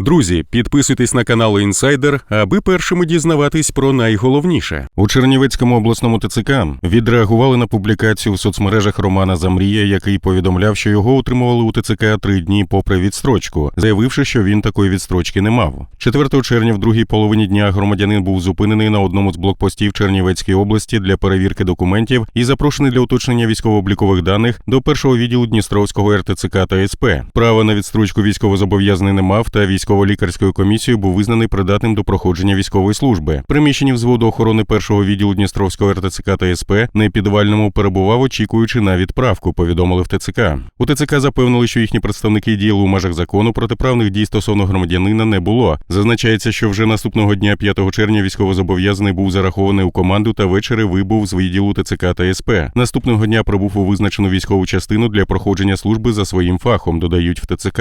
Друзі, підписуйтесь на канал Інсайдер, аби першими дізнаватись про найголовніше. У Чернівецькому обласному ТЦК відреагували на публікацію в соцмережах Романа Замрія, який повідомляв, що його утримували у ТЦК три дні попри відстрочку, заявивши, що він такої відстрочки не мав. 4 червня в другій половині дня громадянин був зупинений на одному з блокпостів Чернівецької області для перевірки документів і запрошений для уточнення військово-облікових даних до першого відділу Дністровського РТЦК та СП. Право на відстрочку військовозобов'язаний не мав, та військово-лікарською комісією був визнаний придатним до проходження військової служби. Приміщенні взводу охорони першого відділу Дністровського РТЦК та СП на підвальному перебував, очікуючи на відправку. Повідомили в ТЦК. У ТЦК запевнили, що їхні представники діяли у межах закону. Протиправних дій стосовно громадянина не було. Зазначається, що вже наступного дня, 5 червня, військовозобов'язаний був зарахований у команду та ввечері вибув з відділу ТЦК та СП. Наступного дня прибув у визначену військову частину для проходження служби за своїм фахом. Додають в ТЦК.